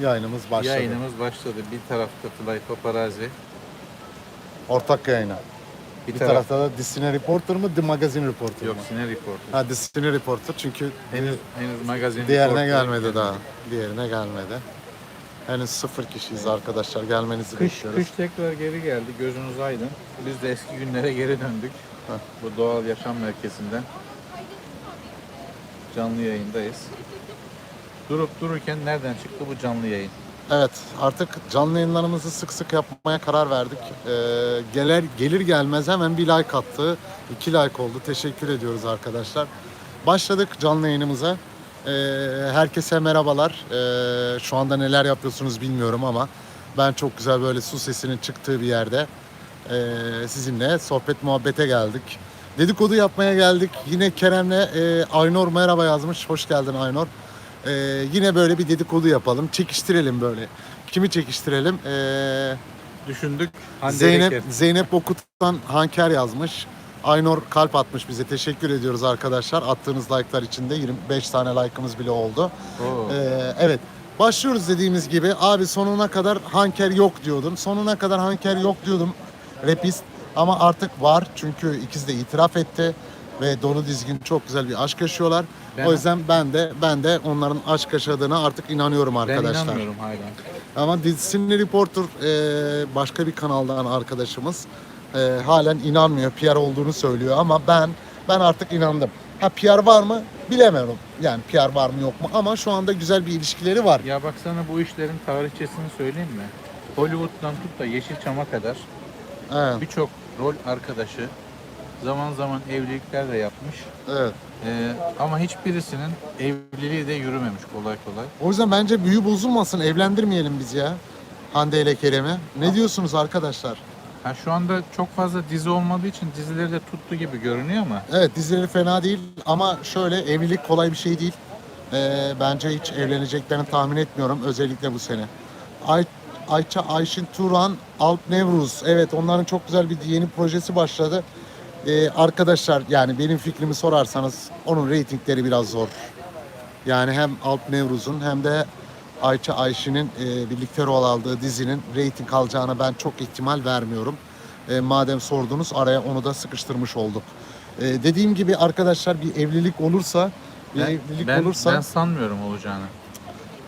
Yayınımız başladı. Yayınımız başladı. Bir tarafta Fly Paparazzi, Ortak yayına. bir, Bir taraf... tarafta da Disney Reporter mı, The Magazine Reporter Yok mı? Sine Reporter. Ha Disney Reporter çünkü Henüz, henüz magazin diğerine reporter gelmedi daha. Diğerine gelmedi. Henüz sıfır kişiyiz arkadaşlar. Gelmenizi Kış, bekliyoruz. kış tekrar geri geldi. Gözünüz aydın. Biz de eski günlere geri döndük. Heh. Bu doğal yaşam merkezinden canlı yayındayız. Durup dururken nereden çıktı bu canlı yayın? Evet artık canlı yayınlarımızı sık sık yapmaya karar verdik. Ee, gelir, gelir gelmez hemen bir like attı. iki like oldu. Teşekkür ediyoruz arkadaşlar. Başladık canlı yayınımıza. Ee, herkese merhabalar. Ee, şu anda neler yapıyorsunuz bilmiyorum ama ben çok güzel böyle su sesinin çıktığı bir yerde ee, sizinle sohbet muhabbete geldik. Dedikodu yapmaya geldik. Yine Kerem'le e, Aynur merhaba yazmış. Hoş geldin Aynur. Ee, yine böyle bir dedikodu yapalım. Çekiştirelim böyle. Kimi çekiştirelim? Ee, Düşündük. Hande Zeynep Erker. Zeynep Okut'tan Hanker yazmış. Aynur kalp atmış bize. Teşekkür ediyoruz arkadaşlar. Attığınız like'lar için de 25 tane like'ımız bile oldu. Oo. Ee, evet. Başlıyoruz dediğimiz gibi. Abi sonuna kadar Hanker yok diyordum. Sonuna kadar Hanker yok diyordum. Rapist. Ama artık var. Çünkü ikisi de itiraf etti. Ve dolu dizgin çok güzel bir aşk yaşıyorlar. Ben- o yüzden ben de ben de onların aşk yaşadığına artık inanıyorum ben arkadaşlar. inanmıyorum hala. Ama Disney Reporter e, başka bir kanaldan arkadaşımız e, halen inanmıyor. PR olduğunu söylüyor ama ben ben artık inandım. Ha PR var mı? Bilemiyorum. Yani PR var mı yok mu ama şu anda güzel bir ilişkileri var. Ya bak sana bu işlerin tarihçesini söyleyeyim mi? Hollywood'dan tut da Yeşilçam'a kadar Evet. birçok rol arkadaşı zaman zaman evlilikler de yapmış. evet. Ee, ama hiçbirisinin evliliği de yürümemiş kolay kolay. O yüzden bence büyü bozulmasın. Evlendirmeyelim biz ya. Hande ile Kerem'i. Ne diyorsunuz arkadaşlar? Ha şu anda çok fazla dizi olmadığı için dizileri de tuttu gibi görünüyor ama Evet dizileri fena değil ama şöyle evlilik kolay bir şey değil. Ee, bence hiç evleneceklerini tahmin etmiyorum özellikle bu sene. Ay, Ayça Ayşin Turan, Alp Nevruz. Evet onların çok güzel bir yeni projesi başladı. Ee, arkadaşlar yani benim fikrimi sorarsanız onun reytingleri biraz zor. Yani hem Alp Nevruz'un hem de Ayça Ayşin'in e, birlikte rol aldığı dizinin reyting alacağına ben çok ihtimal vermiyorum. E, madem sordunuz araya onu da sıkıştırmış olduk. E, dediğim gibi arkadaşlar bir evlilik olursa bir ben, evlilik ben, olursa ben sanmıyorum olacağını.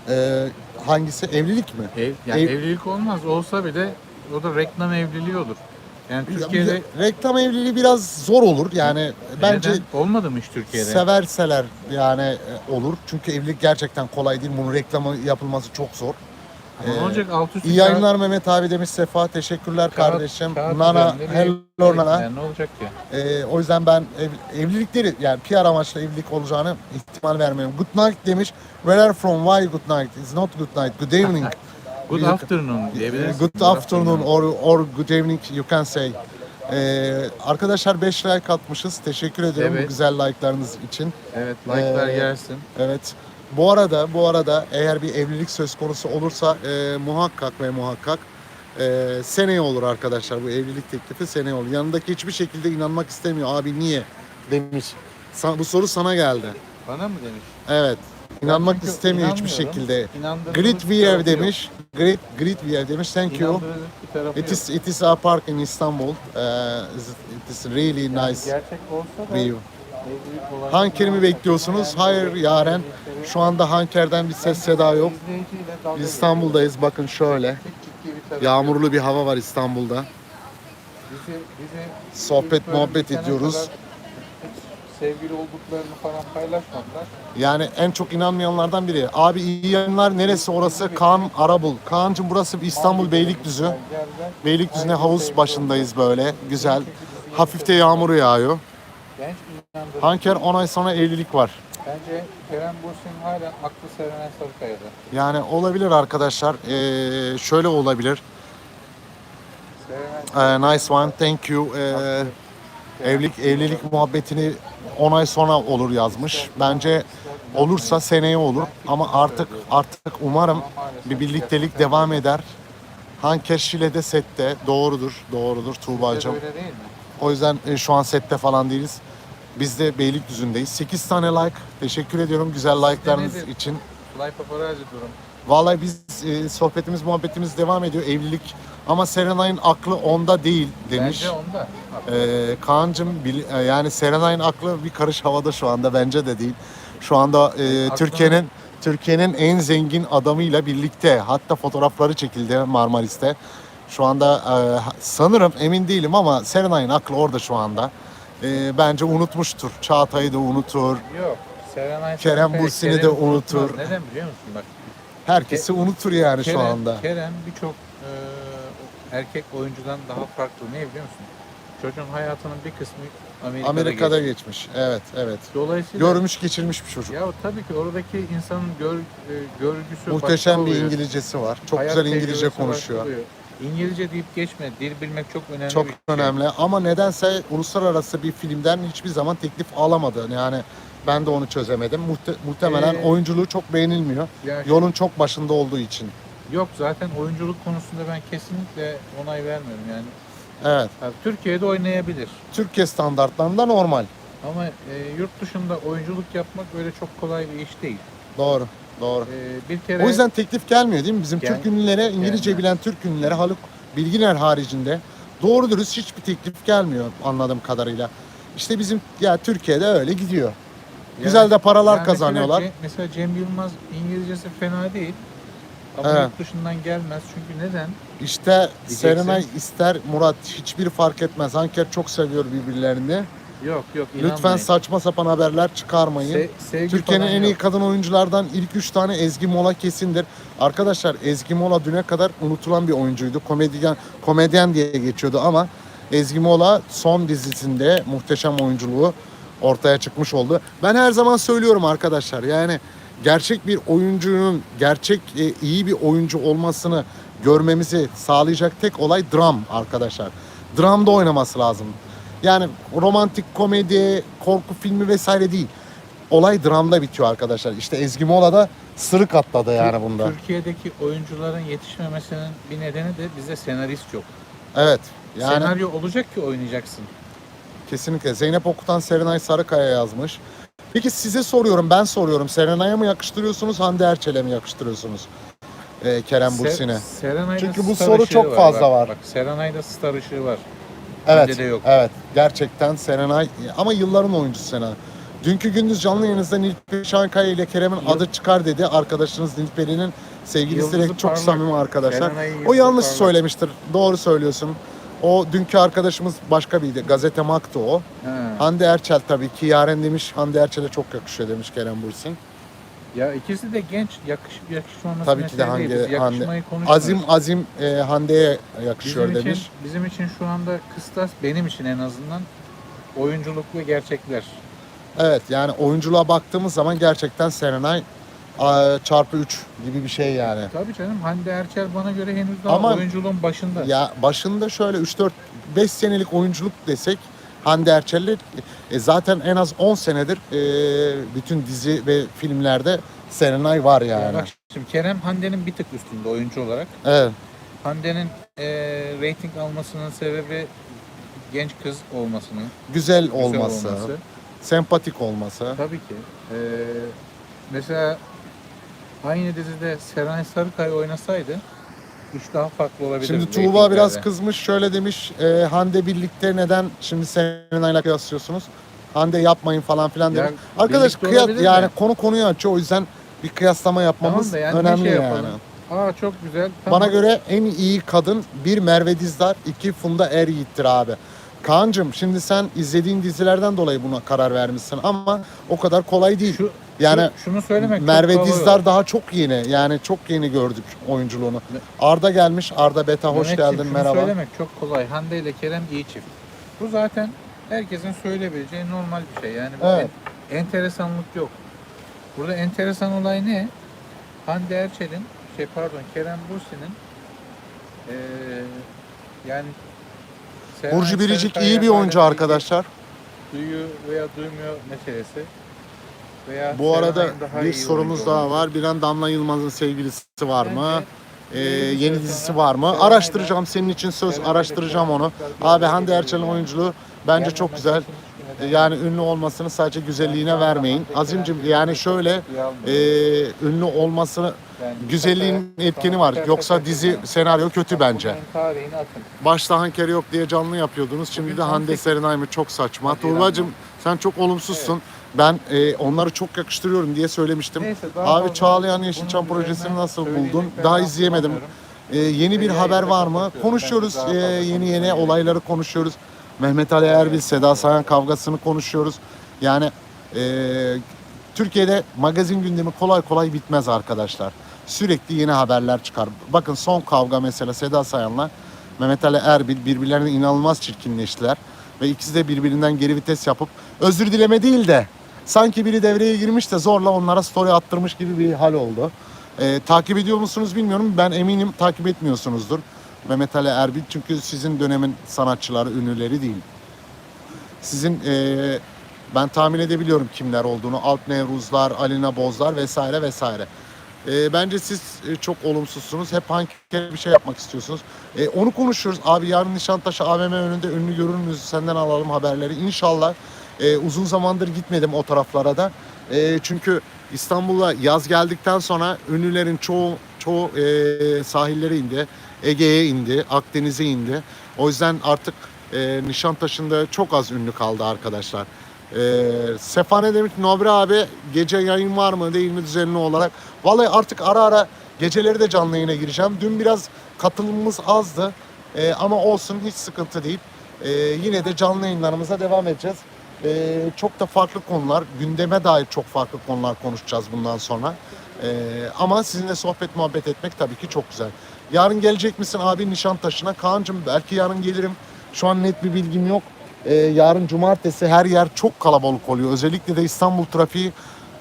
e, hangisi evlilik mi? Ev, yani Ev- evlilik olmaz. Olsa bile o da reklam evliliği olur. Yani Türkiye'de reklam evliliği biraz zor olur. Yani bence neden? olmadı mı hiç Türkiye'de? severseler yani e, olur. Çünkü evlilik gerçekten kolay değil. Bunun reklamı yapılması çok zor. Ama ne Ee, olacak alt üstü İyi yayınlar Mehmet abi demiş Sefa. Teşekkürler kağıt- kardeşim. kağıt Nana, üzerinde bir hello. Nana. Yani ne olacak ki? Ee, o yüzden ben ev- evlilikleri yani PR amaçlı evlilik olacağını ihtimal vermiyorum. Good night demiş. Where are from? Why good night? It's not good night. Good evening. Good You- afternoon diyebilirsin. good afternoon or, or good evening you can say. Ee, arkadaşlar 5 like atmışız. Teşekkür ediyorum bu Evet. güzel like'larınız için. Evet like'lar Ee, gelsin. Evet. Bu arada bu arada eğer bir evlilik söz konusu olursa e, muhakkak ve muhakkak e, seneye olur arkadaşlar bu evlilik teklifi seneye olur. Yanındaki hiçbir şekilde inanmak istemiyor. Abi niye demiş. Sa- bu soru sana geldi. Bana mı demiş? Evet. İnanmak çünkü istemiyor hiçbir şekilde. Great tarafı yok. demiş. Great Great VR demiş. Thank you. It is it is a park in Istanbul. Uh, it is really Yani nice Gerçek olsa da view. evlilik olayı- Hanker'i mi bekliyorsunuz? Hayır Yaren. Şu anda Hanker'den bir ses seda yok. İstanbul'dayız bakın şöyle. Yağmurlu bir hava var İstanbul'da. Sohbet muhabbet ediyoruz. Sevgili olduklarını falan paylaşmadılar. Yani en çok inanmayanlardan biri. Abi iyi yayınlar neresi orası? Kaan Arabul. Kaan'cığım burası İstanbul Beylikdüzü. Beylikdüzü'ne havuz başındayız böyle. Güzel. Hafifte yağmur yağıyor. Genç inandırıcı. Hanker 10 ay sonra evlilik var. Bence Kerem Bursin hala aklı Serenay Sarıkaya'da. Yani olabilir arkadaşlar. Ee, şöyle olabilir. Serenay Ee, nice one. Thank you. Ee, evlilik evlilik muhabbetini 10 ay sonra olur yazmış. Bence olursa seneye olur ama artık artık umarım bir birliktelik devam eder. Hanker Şile'de sette doğrudur. Doğrudur Tuğba'cığım. O yüzden e, şu an sette falan değiliz. Biz de Beylikdüzü'ndeyiz. 8 tane like. Teşekkür ediyorum güzel like'larınız nedir? için. Fly paparazzi durum. Vallahi biz e, sohbetimiz muhabbetimiz devam ediyor evlilik ama Serenay'ın aklı onda değil demiş. Bence onda. Ee, Kaan'cım e, yani Serenay'ın aklı bir karış havada şu anda bence de değil. Şu anda e, Türkiye'nin Türkiye'nin en zengin adamıyla birlikte hatta fotoğrafları çekildi Marmaris'te. Şu anda e, sanırım emin değilim ama Serenay'ın aklı orada şu anda. E, bence unutmuştur. Çağatay'ı da unutur. Yok. Serenay Kerem Bürsin'i de unutur. Neden biliyor musun? Bak Herkesi unutur yani Kerem, şu anda. Kerem birçok e, erkek oyuncudan daha farklı. Ne biliyor musun? Çocuğun hayatının bir kısmı Amerika'da, Amerika'da geçti. geçmiş. Evet, evet. Dolayısıyla Görmüş geçirmiş bir çocuk. ya tabii ki oradaki insanın gör, e, görgüsü Muhteşem bir oluyor. İngilizcesi var. Çok Hayat güzel İngilizce tecrübesi konuşuyor. oluyor. İngilizce deyip geçme. Dil bilmek çok önemli Çok bir şey. önemli ama nedense uluslararası bir filmden hiçbir zaman teklif alamadı. Yani ben de onu çözemedim. Muhte- muhtemelen Ee, oyunculuğu çok beğenilmiyor. Ya Yolun çok başında olduğu için. Yok zaten oyunculuk konusunda ben kesinlikle onay vermiyorum yani. Evet. Ha, Türkiye'de oynayabilir. Türkiye standartlarında normal. Ama e, yurt dışında oyunculuk yapmak öyle çok kolay bir iş değil. Doğru. Doğru. E, bir kere O yüzden teklif gelmiyor değil mi? Bizim Gel- Türk ünlülere, İngilizce gelmez. bilen Türk ünlülere Haluk Bilginer haricinde doğru dürüst hiçbir teklif gelmiyor anladığım kadarıyla. İşte bizim ya Türkiye'de öyle gidiyor. Güzel de paralar yani kazanıyorlar. Mesela, mesela Cem Yılmaz İngilizcesi fena değil. Ama Evet. yurt dışından gelmez. Çünkü neden? İşte Diyeceksin. Serenay ister Murat hiçbiri fark etmez. Anker çok seviyor birbirlerini. Yok yok Lütfen inanmayın. saçma sapan haberler çıkarmayın. Se- sevgi Türkiye'nin falan en iyi yok. kadın oyunculardan ilk üç tane Ezgi Mola kesindir. Arkadaşlar Ezgi Mola düne kadar unutulan bir oyuncuydu. Komedyen, komedyen diye geçiyordu ama Ezgi Mola son dizisinde muhteşem oyunculuğu ortaya çıkmış oldu. Ben her zaman söylüyorum arkadaşlar yani gerçek bir oyuncunun gerçek e, iyi bir oyuncu olmasını görmemizi sağlayacak tek olay dram arkadaşlar. Dramda oynaması lazım. Yani romantik komedi, korku filmi vesaire değil. Olay dramda bitiyor arkadaşlar. İşte Ezgi Mola da sırık atladı yani bunda. Türkiye'deki oyuncuların yetişmemesinin bir nedeni de bizde senarist yok. Evet. Yani Senaryo olacak ki oynayacaksın. kesinlikle. Zeynep Okutan Serenay Sarıkaya yazmış. Peki size soruyorum, ben soruyorum. Serenay'a mı yakıştırıyorsunuz, Hande Erçel'e mi yakıştırıyorsunuz? Ee, Kerem Bursin'e. Serenay'da Çünkü bu star soru ışığı çok fazla bak, var. Bak Serenay'da star ışığı var. Evet, Hande'de yok. evet. Gerçekten Serenay ama yılların oyuncusu Serenay. Dünkü gündüz canlı yayınınızda Nilperi Şankaya ile Kerem'in adı çıkar dedi. Arkadaşınız Nilperi'nin sevgilisi Yıldızı çok parlak. samimi arkadaşlar. Serenay'ın O yıldızı yanlış parlak. söylemiştir. Doğru söylüyorsun. O dünkü arkadaşımız başka biriydi. Gazete Mak'tı o. Ha. Hande Erçel tabii ki. Yaren demiş Hande Erçel'e çok yakışıyor demiş Kerem Bursin. Ya ikisi de genç, yakışıp yakışmaması Tabii ki de mesele değil. Hande- Biz Hande- yakışmayı konuşmuyoruz. Azim Azim e, Hande'ye yakışıyor bizim demiş. için, bizim için şu anda kıstas benim için en azından oyunculuk ve gerçekler. Evet yani oyunculuğa baktığımız zaman gerçekten Serenay çarpı 3 gibi bir şey yani. Tabii canım Hande Erçel bana göre henüz daha Ama- oyunculuğun başında. Ya başında şöyle 3-4 5 senelik oyunculuk desek Hande Erçel'le e, zaten en az 10 senedir e, bütün dizi ve filmlerde Serenay var Ya yani. bak şimdi Kerem Hande'nin bir tık üstünde oyuncu olarak. Evet. Hande'nin e, reyting almasının sebebi genç kız olmasının, Güzel güzel olması, olması. sempatik olması. Tabii ki. E, mesela aynı dizide Serenay Sarıkaya oynasaydı iş daha farklı olabilirdi. Şimdi Tuğba biraz kızmış. Şöyle demiş. E, Hande birlikte neden şimdi Serenay'la kıyaslıyorsunuz? Hande yapmayın falan filan demiş. Arkadaş birlikte kıyas yani konu konuyu açıyor. O yüzden bir kıyaslama yapmamız Tamam yani önemli şey yani. Aa çok güzel. Bana tamam. göre en iyi kadın bir Merve Dizdar, iki Funda Er Yiğit'tir abi. Kaan'cığım şimdi sen izlediğin dizilerden dolayı buna karar vermişsin ama o kadar kolay değil. Şu, yani şu- şunu söylemek çok Merve kolay Dizdar daha çok yeni. Yani çok yeni gördük oyunculuğunu. Arda gelmiş. Arda Beta hoş Mehmetciğim, geldin şunu merhaba. söylemek çok kolay. Hande ile Kerem iyi çift. Bu zaten herkesin söyleyebileceği normal bir şey. Yani bu Evet. en- enteresanlık yok. Burada enteresan olay ne? Hande Erçel'in, şey pardon Kerem Bursi'nin eee yani Serenay Burcu Biricik iyi bir oyuncu arkadaşlar. Duyuyor veya duymuyor meselesi. Veya Bu arada daha bir iyi sorumuz oyuncu daha var. Bilen Damla Yılmaz'ın sevgilisi var mı? Ee, Yeni dizisi var mı? Araştıracağım senin için söz araştıracağım onu. Abi Hande Erçel'in oyunculuğu bence çok güzel. şimdi- Yani ünlü olmasını sadece güzelliğine vermeyin. Azimcim yani şöyle e, ünlü olmasını güzelliğin etkeni var. Yoksa dizi senaryo kötü bence. Başta Hanker yok diye canlı yapıyordunuz. Şimdi de Hande 18 Serenay mı çok saçma. Mı? sen çok olumsuzsun. Ben e, onları çok yakıştırıyorum diye söylemiştim. Neyse, Abi Çağlayan Yeşilçam projesini nasıl buldun? ben Daha izleyemedim. E, yeni bir haber var mı? Konuşuyoruz. E, yeni yeni olayları konuşuyoruz. Mehmet Ali Erbil, Seda Sayan kavgasını konuşuyoruz. Yani e, Türkiye'de magazin gündemi kolay kolay bitmez arkadaşlar. Sürekli yeni haberler çıkar. Bakın son kavga mesela Seda Sayan'la Mehmet Ali Erbil birbirlerine inanılmaz çirkinleştiler. Ve ikisi de birbirinden geri vites yapıp özür dileme değil de sanki biri devreye girmiş de zorla onlara story attırmış gibi bir hal oldu. Ee, takip ediyor musunuz bilmiyorum. Ben eminim takip etmiyorsunuzdur. Mehmet Ali Erbil çünkü sizin dönemin sanatçıları, ünlüleri değil. Sizin eee, ben tahmin edebiliyorum kimler olduğunu. Alp Nevruzlar, Alina Bozlar vesaire vesaire. Eee, bence siz e, çok olumsuzsunuz. Hep hangi bir şey yapmak istiyorsunuz. E, onu konuşuyoruz. Abi yarın Nişantaşı AVM önünde ünlü görür müyüz? Senden alalım haberleri. İnşallah. E, uzun zamandır gitmedim o taraflara da. E, çünkü İstanbul'a yaz geldikten sonra ünlülerin çoğu çoğu e, sahillere indi. Ege'ye indi, Akdeniz'e indi. O yüzden artık e, Nişantaşı'nda çok az ünlü kaldı arkadaşlar. E, Sefane demiş Nobri abi gece yayın var mı değil mi düzenli olarak? Vallahi artık ara ara geceleri de canlı yayına gireceğim. Dün biraz katılımımız azdı E, ama olsun hiç sıkıntı değil. E, yine de canlı yayınlarımıza devam edeceğiz. E, çok da farklı konular, gündeme dair çok farklı konular konuşacağız bundan sonra. E, ama sizinle sohbet muhabbet etmek tabii ki çok güzel. Yarın gelecek misin abi Nişantaşı'na? Kaan'cığım belki yarın gelirim. Şu an net bir bilgim yok. Ee, yarın cumartesi her yer çok kalabalık oluyor. Özellikle de İstanbul trafiği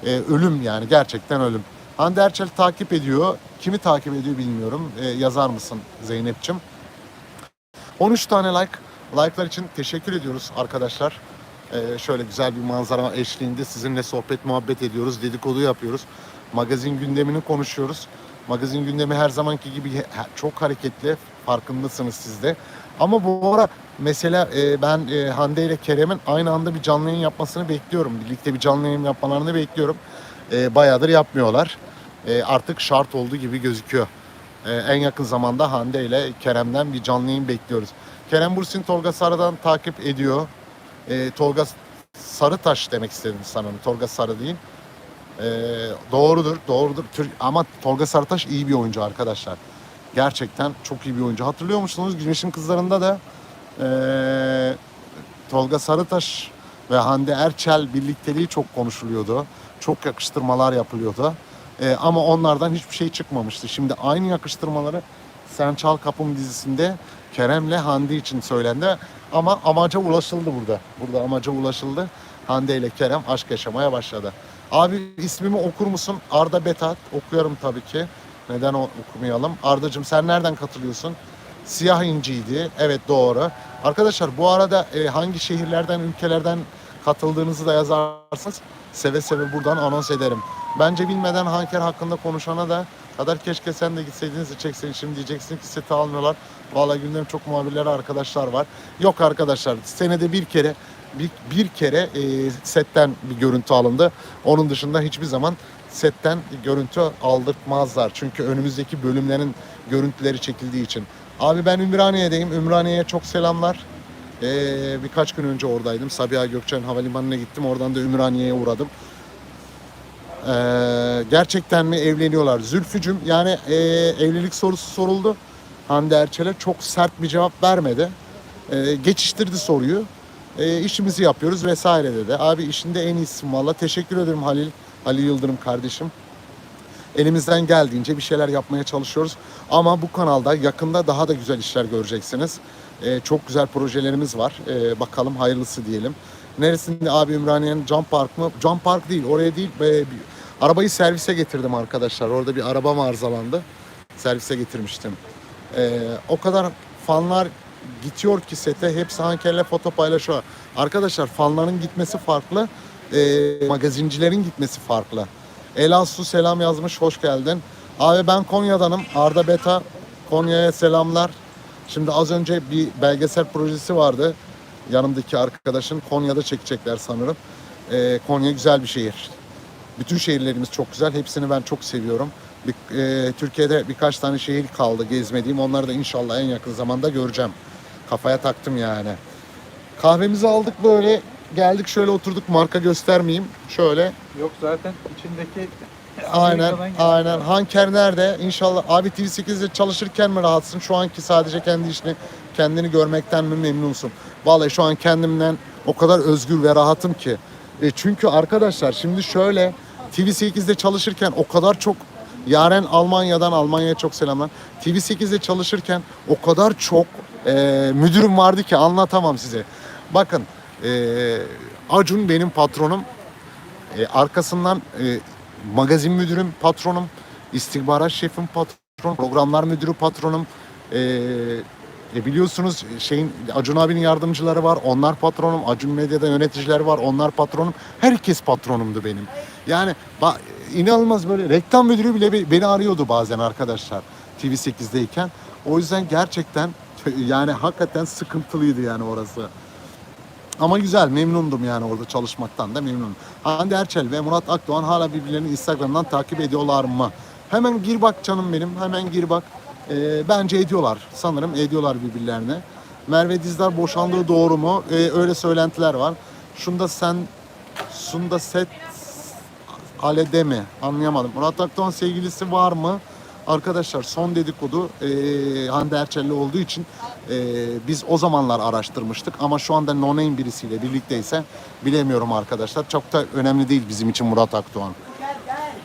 e, ölüm yani gerçekten ölüm. Hande Erçel takip ediyor. Kimi takip ediyor bilmiyorum. Ee, yazar mısın Zeynep'ciğim? 13 tane like. Like'lar için teşekkür ediyoruz arkadaşlar. Ee, şöyle güzel bir manzara eşliğinde sizinle sohbet muhabbet ediyoruz. Dedikodu yapıyoruz. Magazin gündemini konuşuyoruz. Magazin gündemi her zamanki gibi çok hareketli. Farkındasınız siz de. Ama bu ara mesela e, ben e, Hande ile Kerem'in aynı anda bir canlı yayın yapmasını bekliyorum. Birlikte bir canlı yayın yapmalarını bekliyorum. E, bayağıdır yapmıyorlar. E, artık şart olduğu gibi gözüküyor. En yakın zamanda Hande ile Kerem'den bir canlı yayın bekliyoruz. Kerem Bursin Tolga Sarı'dan takip ediyor. E, Tolga Sarıtaş demek istedim sanırım. Tolga Sarı değil. E, doğrudur, doğrudur. Türk, ama Tolga Sarıtaş iyi bir oyuncu arkadaşlar. Gerçekten çok iyi bir oyuncu. Hatırlıyor musunuz? Güneşin Kızları'nda da e, Tolga Sarıtaş ve Hande Erçel birlikteliği çok konuşuluyordu. Çok yakıştırmalar yapılıyordu. E, ama onlardan hiçbir şey çıkmamıştı. Şimdi aynı yakıştırmaları Sen Çal Kapım dizisinde Kerem'le Hande için söylendi. Ama amaca ulaşıldı burada. Burada amaca ulaşıldı. Hande ile Kerem aşk yaşamaya başladı. Abi ismimi okur musun? Arda Betat. Okuyorum tabii ki. Neden okumayalım? Ardacığım sen nereden katılıyorsun? Siyah inciydi. Evet doğru. Arkadaşlar bu arada e, hangi şehirlerden, ülkelerden katıldığınızı da yazarsanız seve seve buradan anons ederim. Bence bilmeden Hanker hakkında konuşana da kadar keşke sen de gitseydiniz de çekseydin. Şimdi diyeceksin ki seti almıyorlar. Vallahi gündem çok muhabirleri arkadaşlar var. Yok arkadaşlar senede bir kere bir, bir kere e, setten bir görüntü alındı. Onun dışında hiçbir zaman setten görüntü aldırtmazlar. Çünkü önümüzdeki bölümlerin görüntüleri çekildiği için. Abi ben Ümraniye'deyim. Ümraniye'ye çok selamlar. Ee, birkaç gün önce oradaydım. Sabiha Gökçen Havalimanı'na gittim. Oradan da Ümraniye'ye uğradım. Ee, gerçekten mi evleniyorlar? Zülfücüm yani e, evlilik sorusu soruldu. Hande Erçel'e çok sert bir cevap vermedi. Ee, geçiştirdi soruyu. Ee, işimizi yapıyoruz vesaire dedi. Abi işinde en iyisin valla. Teşekkür ederim Halil. Halil Yıldırım kardeşim. Elimizden geldiğince bir şeyler yapmaya çalışıyoruz. Ama bu kanalda yakında daha da güzel işler göreceksiniz. Ee, çok güzel projelerimiz var. Ee, bakalım hayırlısı diyelim. Neresinde abi Ümraniye'nin Cam Park mı? Cam Park değil, oraya değil. Bir- arabayı servise getirdim arkadaşlar. Orada bir arabam arızalandı. Servise getirmiştim. Ee, o kadar fanlar gidiyor ki sete hepsi Hanker'le foto paylaşıyor. Arkadaşlar fanların gitmesi farklı. ee, magazincilerin gitmesi farklı. Ela Su selam yazmış. Hoş geldin. Abi ben Konya'danım. Arda Beta. Konya'ya selamlar. Şimdi az önce bir belgesel projesi vardı. Yanımdaki arkadaşın Konya'da çekecekler sanırım. Ee, Konya güzel bir şehir. Bütün şehirlerimiz çok güzel. Hepsini ben çok seviyorum. Bir, e, Türkiye'de birkaç tane şehir kaldı gezmediğim. Onları da inşallah en yakın zamanda göreceğim. Kafaya taktım yani. Kahvemizi aldık böyle. Geldik şöyle oturduk marka göstermeyeyim. Şöyle Yok zaten içindeki Aynen, aynen. Hanker nerede? İnşallah abi TV8'de çalışırken mi rahatsın? Şu anki sadece kendi işini, kendini görmekten mi memnunsun? Vallahi şu an kendimden o kadar özgür ve rahatım ki. E çünkü arkadaşlar şimdi şöyle TV8'de çalışırken o kadar çok Yaren Almanya'dan Almanya'ya çok selamlar. TV8'de çalışırken o kadar çok e, müdürüm vardı ki anlatamam size. Bakın e, Acun benim patronum. E, arkasından e, magazin müdürüm, patronum, istihbarat şefim patron, programlar müdürü patronum. E, e, biliyorsunuz şeyin Acun abinin yardımcıları var, onlar patronum. Acun Medya'da yöneticiler var, onlar patronum. Herkes patronumdu benim. Yani ba- inanılmaz böyle reklam müdürü bile be- beni arıyordu bazen arkadaşlar TV8'deyken. O yüzden gerçekten yani hakikaten sıkıntılıydı yani orası. Ama güzel, memnundum yani orada çalışmaktan da memnunum. Hande Erçel ve Murat Akdoğan hala birbirlerini Instagram'dan takip ediyorlar mı? Hemen gir bak canım benim, hemen gir bak. Ee, bence ediyorlar, sanırım ediyorlar birbirlerine. Merve Dizdar boşandığı doğru mu? Ee, öyle söylentiler var. Şunda sen, Sunda Set Alede mi? Anlayamadım. Murat Akdoğan sevgilisi var mı? Arkadaşlar son dedikodu e, Hande Erçel'le olduğu için e, biz o zamanlar araştırmıştık ama şu anda no name birisiyle birlikteyse bilemiyorum arkadaşlar. Çok da önemli değil bizim için Murat Akdoğan.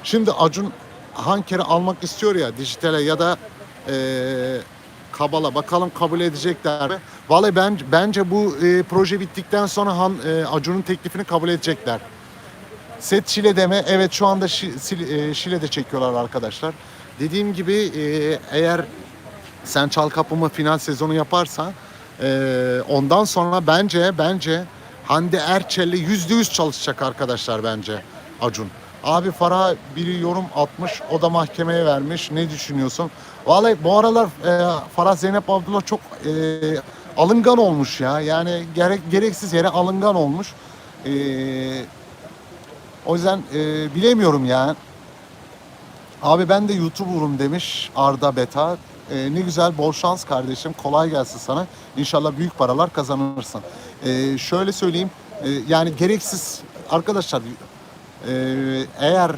Şimdi Acun Hanker'i almak istiyor ya dijitale ya da e, Kabala bakalım kabul edecekler mi? Vallahi ben, bence bu e, proje bittikten sonra Han, e, Acun'un teklifini kabul edecekler. Set Şile'de mi? Evet şu anda Şi- e, Şile'de çekiyorlar arkadaşlar. Dediğim gibi e, eğer sen Çal Kapımı final sezonu yaparsa e, ondan sonra bence bence Hande Erçel'le yüzde yüz çalışacak arkadaşlar bence Acun. Abi Farah biri yorum atmış o da mahkemeye vermiş ne düşünüyorsun? Vallahi bu aralar e, Farah Zeynep Abdullah çok e, alıngan olmuş ya yani gerek gereksiz yere alıngan olmuş. E, o yüzden e, bilemiyorum ya. Abi ben de YouTuber'um demiş Arda Beta. E, ne güzel bol şans kardeşim. Kolay gelsin sana. İnşallah büyük paralar kazanırsın. E, şöyle söyleyeyim. e, yani gereksiz arkadaşlar e, eğer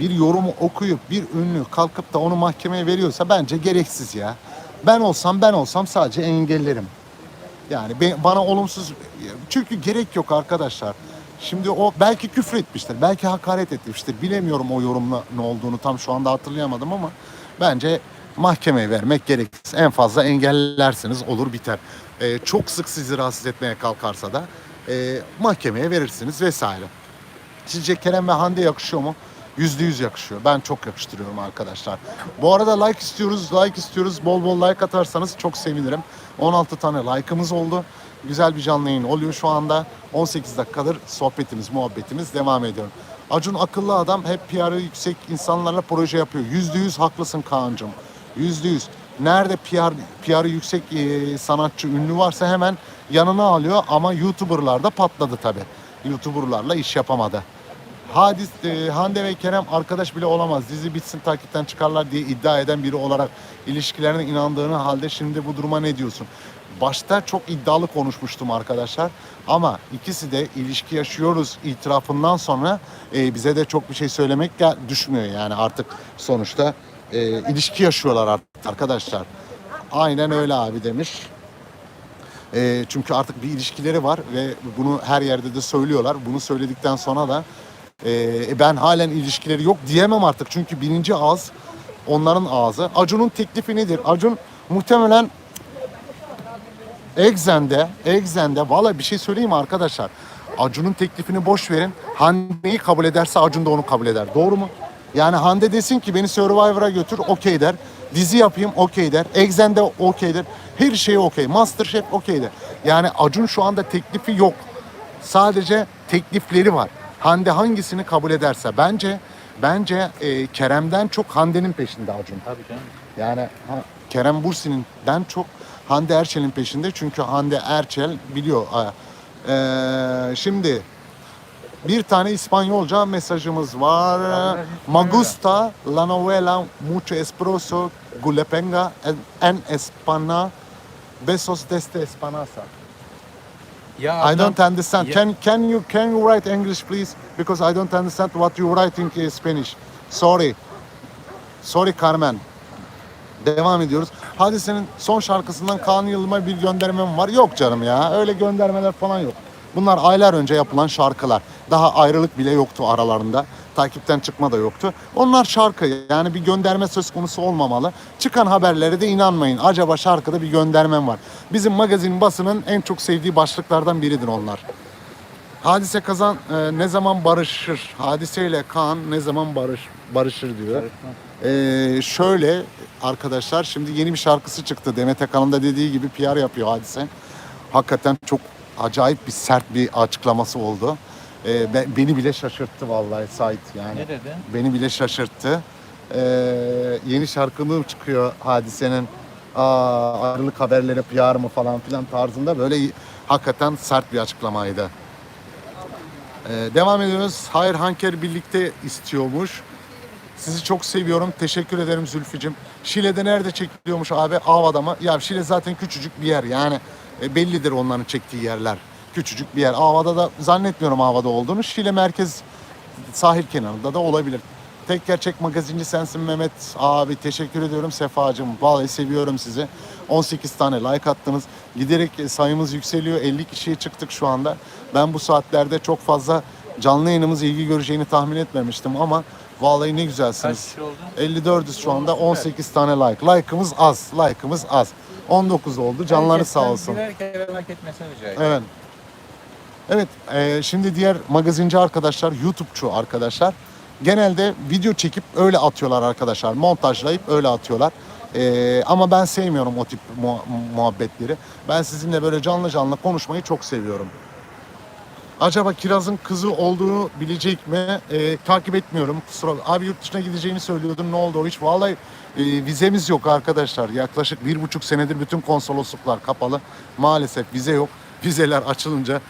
bir yorumu okuyup bir ünlü kalkıp da onu mahkemeye veriyorsa bence gereksiz ya. Ben olsam ben olsam sadece engellerim. Yani bana olumsuz çünkü gerek yok arkadaşlar. Şimdi o belki küfür etmiştir, belki hakaret etmiştir. Bilemiyorum o yorumla ne olduğunu tam şu anda hatırlayamadım ama bence mahkemeye vermek gereksiz. En fazla engellersiniz olur biter. Ee, çok sık sizi rahatsız etmeye kalkarsa da e, mahkemeye verirsiniz vesaire. Sizce Kerem ve Hande yakışıyor mu? Yüzde yüz yakışıyor. Ben çok yakıştırıyorum arkadaşlar. Bu arada like istiyoruz, like istiyoruz. Bol bol like atarsanız çok sevinirim. 16 tane like'ımız oldu. Güzel bir canlı yayın oluyor şu anda. 18 dakikadır sohbetimiz, muhabbetimiz devam ediyor. Acun akıllı adam hep PR'ı yüksek insanlarla proje yapıyor. Yüzde yüz haklısın Kaan'cığım. Yüzde yüz. Nerede PR, PR'ı yüksek e, sanatçı, ünlü varsa hemen yanına alıyor ama YouTuber'lar da patladı tabii. YouTuber'larla iş yapamadı. Hadis, e, Hande ve Kerem arkadaş bile olamaz. Dizi bitsin takipten çıkarlar diye iddia eden biri olarak ilişkilerine inandığını halde şimdi bu duruma ne diyorsun? Başta çok iddialı konuşmuştum arkadaşlar. Ama ikisi de ilişki yaşıyoruz itirafından sonra e, bize de çok bir şey söylemek gel- düşmüyor yani artık sonuçta e, ilişki yaşıyorlar artık arkadaşlar. Aynen öyle abi demiş. E, çünkü artık bir ilişkileri var ve bunu her yerde de söylüyorlar. Bunu söyledikten sonra da e, ben halen ilişkileri yok diyemem artık. Çünkü birinci ağız onların ağzı. Acun'un teklifi nedir? Acun muhtemelen Exxen'de, Exxen'de valla bir şey söyleyeyim arkadaşlar? Acun'un teklifini boş verin. Hande'yi kabul ederse Acun da onu kabul eder. Doğru mu? Yani Hande desin ki beni Survivor'a götür okey der. Dizi yapayım okey der. Exxen'de okey der. Her şey okey. Masterchef okey der. Yani Acun şu anda teklifi yok. Sadece teklifleri var. Hande hangisini kabul ederse bence bence e, Kerem'den çok Hande'nin peşinde Acun. Tabii canım. Yani ha, Kerem Bursin'den çok Hande Erçel'in peşinde. Çünkü Hande Erçel biliyor. Ee, şimdi Bir tane İspanyolca mesajımız var. Me gusta la novela mucho espresso, gulepenga en, en Espana. Besos desde Espanasa. Ya I don't understand. Ya- Can can you can you write English please? Because I don't understand what you writing in Spanish. Sorry. Sorry Carmen. Devam ediyoruz. Hadise'nin son şarkısından Kaan Yılmaz'a bir göndermem var. Yok canım ya. Öyle göndermeler falan yok. Bunlar aylar önce yapılan şarkılar. Daha ayrılık bile yoktu aralarında. Takipten çıkma da yoktu. Onlar şarkı. Yani bir gönderme söz konusu olmamalı. Çıkan haberlere de inanmayın. Acaba şarkıda bir göndermem var. Bizim magazin basının en çok sevdiği başlıklardan biridir onlar. Hadise Kazan e, ne zaman barışır? Hadise ile Kaan ne zaman barış barışır diyor. Ee, şöyle arkadaşlar şimdi yeni bir şarkısı çıktı. Demet Akalın da dediği gibi PR yapıyor Hadise. Hakikaten çok acayip bir sert bir açıklaması oldu. Ee, be- beni bile şaşırttı vallahi Sait yani. Ne dedi? Beni bile şaşırttı. Ee, yeni şarkı çıkıyor Hadise'nin Aa, ayrılık haberleri PR mı falan filan tarzında böyle hakikaten sert bir açıklamaydı. Ee, devam ediyoruz. Hayır Hanker birlikte istiyormuş. Sizi çok seviyorum. Teşekkür ederim Zülfücüm. Şile'de nerede çekiliyormuş abi? Ava'da mı? Ya Şile zaten küçücük bir yer. Yani e, bellidir onların çektiği yerler. Küçücük bir yer. Ava'da da zannetmiyorum Ava'da olduğunu. Şile merkez sahil kenarında da olabilir. Tek gerçek magazinci sensin Mehmet abi. Teşekkür ediyorum Sefacığım. Vallahi seviyorum sizi. 18 tane like attınız. Giderek sayımız yükseliyor. 50 kişiye çıktık şu anda. Ben bu saatlerde çok fazla canlı yayınımız ilgi göreceğini tahmin etmemiştim ama vallahi ne Kaç güzelsiniz. oldu? 54'üz şu anda 18 tane like. Like'ımız az. Like'ımız az. 19 oldu. Canları sağ olsun. Birer kere like etmesini rica ediyorum. Evet. Evet, e, şimdi diğer magazinci arkadaşlar, YouTube'çu arkadaşlar genelde video çekip öyle atıyorlar arkadaşlar. Montajlayıp öyle atıyorlar. E, ama ben sevmiyorum o tip mu- muhabbetleri. Ben sizinle böyle canlı canlı konuşmayı çok seviyorum. Acaba Kiraz'ın kızı olduğunu bilecek mi? E, takip etmiyorum. Kusura Abi yurt dışına gideceğini söylüyordun. Ne oldu o iş? Vallahi e, vizemiz yok arkadaşlar. Yaklaşık bir buçuk senedir bütün konsolosluklar kapalı. Maalesef vize yok. Vizeler açılınca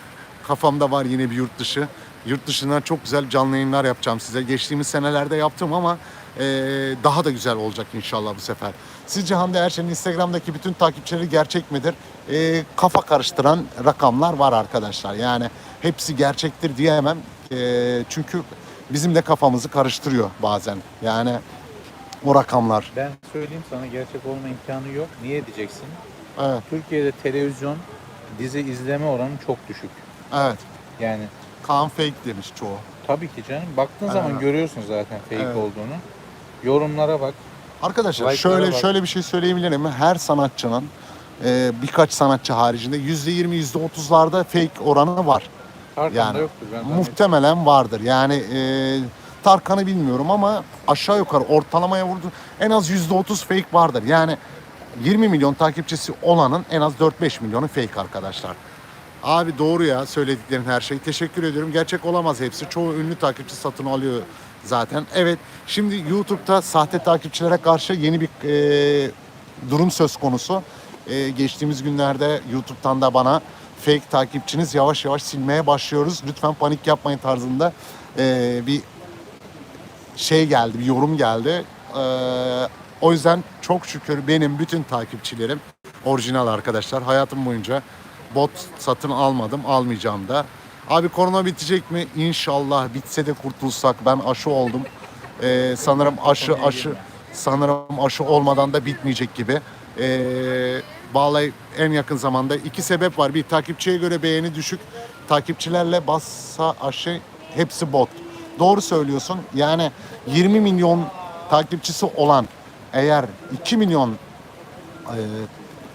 kafamda var yine bir yurt dışı. Yurt dışından çok güzel canlı yayınlar yapacağım size. Geçtiğimiz senelerde yaptım ama e, daha da güzel olacak inşallah bu sefer. Sizce Hande Erçel'in Instagram'daki bütün takipçileri gerçek midir? E, kafa karıştıran rakamlar var arkadaşlar. Yani hepsi gerçektir diyemem. E, çünkü bizim de kafamızı karıştırıyor bazen. Yani o rakamlar. Ben söyleyeyim sana gerçek olma imkanı yok. Niye diyeceksin? Evet, Türkiye'de televizyon dizi izleme oranı çok düşük. Evet. Yani Kaan fake demiş çoğu. tabii ki canım. Baktığın Aynen. zaman görüyorsun zaten fake Evet. olduğunu. Yorumlara bak. Arkadaşlar Like'lara şöyle bak. şöyle bir şey söyleyebilirim. Her sanatçının e, birkaç sanatçı haricinde %20 %30'larda fake oranı var. Tarkan'da Yani yoktur. Ben zannediyorum. Muhtemelen vardır. Yani e, Tarkan'ı bilmiyorum ama aşağı yukarı ortalamaya vurdu. En az %30 fake vardır. Yani 20 milyon takipçisi olanın en az 4-5 milyonu fake arkadaşlar. Abi doğru ya söylediklerin her şey. Teşekkür ediyorum. Gerçek olamaz hepsi. Çoğu ünlü takipçi satın alıyor zaten. Evet şimdi YouTube'da sahte takipçilere karşı yeni bir e, durum söz konusu. E, geçtiğimiz günlerde YouTube'dan da bana fake takipçiniz yavaş yavaş silmeye başlıyoruz. Lütfen panik yapmayın tarzında e, bir şey geldi, bir yorum geldi. E, o yüzden çok şükür benim bütün takipçilerim orijinal arkadaşlar. Hayatım boyunca bot satın almadım, almayacağım da. Abi korona bitecek mi? İnşallah bitse de kurtulsak. Ben aşı oldum. E, sanırım aşı aşı sanırım aşı olmadan da bitmeyecek gibi. Ee, vallahi en yakın zamanda iki sebep var. Bir takipçiye göre beğeni düşük. Takipçilerle bassa aşı hepsi bot. Doğru söylüyorsun. Yani 20 milyon takipçisi olan eğer 2 milyon e,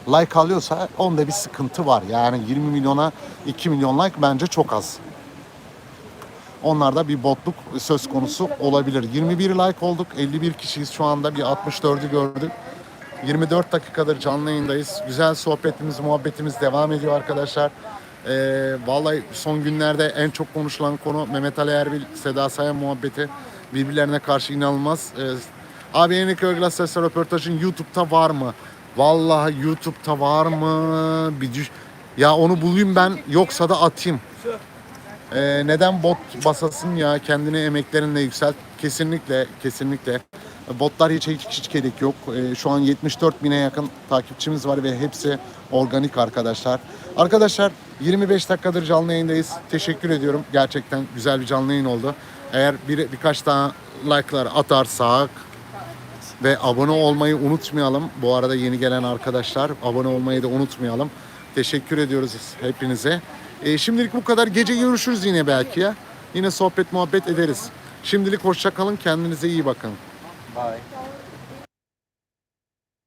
like alıyorsa onda bir sıkıntı var. Yani 20 milyona 2 milyon like bence çok az. Onlarda bir botluk söz konusu olabilir. 21 like olduk. 51 kişiyiz şu anda. Bir 64'ü gördük. 24 dakikadır canlı yayındayız. Güzel sohbetimiz, muhabbetimiz devam ediyor arkadaşlar. Ee, vallahi son günlerde en çok konuşulan konu Mehmet Ali Erbil, Seda Sayan muhabbeti. Birbirlerine karşı inanılmaz. Ee, abi Enrique Iglesias röportajın YouTube'da var mı? Vallahi YouTube'da var mı? Bir düş- ya onu bulayım ben yoksa da atayım. Ee, neden bot basasın ya kendini emeklerinle yükselt. Kesinlikle kesinlikle. Botlar hiç hiç, hiç gerek yok. Ee, şu an 74 bine yakın takipçimiz var ve hepsi organik arkadaşlar. Arkadaşlar 25 dakikadır canlı yayındayız. Teşekkür ediyorum. Gerçekten güzel bir canlı yayın oldu. Eğer bir, birkaç daha like'lar atarsak ve abone olmayı unutmayalım. Bu arada yeni gelen arkadaşlar abone olmayı da unutmayalım. Teşekkür ediyoruz hepinize. Ee, şimdilik bu kadar. Gece görüşürüz yine belki ya. Yine sohbet muhabbet ederiz. Şimdilik hoşça kalın. Kendinize iyi bakın. Bye.